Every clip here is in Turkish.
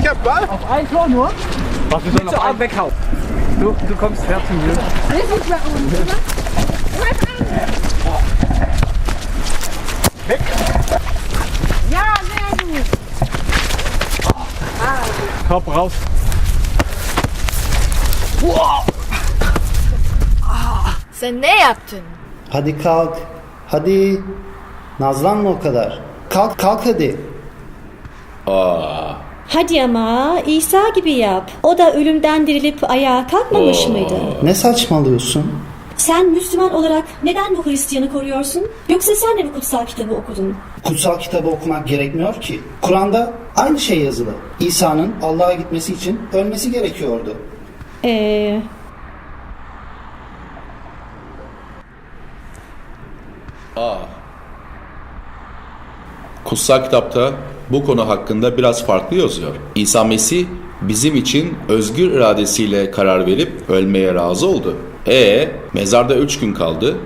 der Ball? Auf ein Tor nur? Was ist denn Zur Art weghauen. Du, du kommst her zu mir. Das ist bei uns, oder? Weg! Ja, sehr gut. Kopf raus. Sen ne yaptın? Hadi kalk. Hadi. Nazlanma o kadar. Kalk kalk hadi. Hadi ama İsa gibi yap. O da ölümden dirilip ayağa kalkmamış mıydı? Ne saçmalıyorsun? Sen Müslüman olarak neden bu Hristiyanı koruyorsun? Yoksa sen de bu kutsal kitabı okudun? Kutsal kitabı okumak gerekmiyor ki. Kur'an'da aynı şey yazılı. İsa'nın Allah'a gitmesi için ölmesi gerekiyordu. Ee, Kutsal kitapta bu konu hakkında biraz farklı yazıyor. İsa Mesih bizim için özgür iradesiyle karar verip ölmeye razı oldu. E mezarda üç gün kaldı.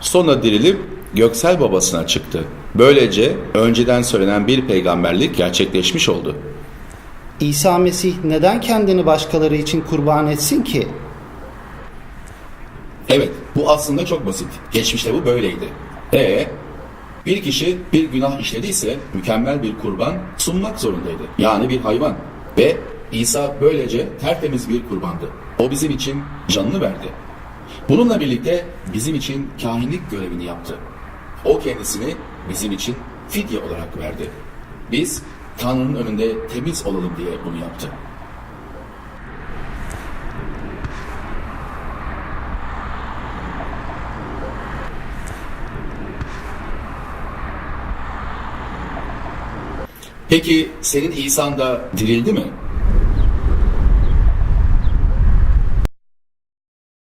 Sonra dirilip göksel babasına çıktı. Böylece önceden söylenen bir peygamberlik gerçekleşmiş oldu. İsa Mesih neden kendini başkaları için kurban etsin ki? Evet, bu aslında çok basit. Geçmişte bu böyleydi. E bir kişi bir günah işlediyse mükemmel bir kurban sunmak zorundaydı. Yani bir hayvan. Ve İsa böylece tertemiz bir kurbandı. O bizim için canını verdi. Bununla birlikte bizim için kahinlik görevini yaptı. O kendisini bizim için fidye olarak verdi. Biz Tanrı'nın önünde temiz olalım diye bunu yaptı. Peki senin İsa'nda dirildi mi?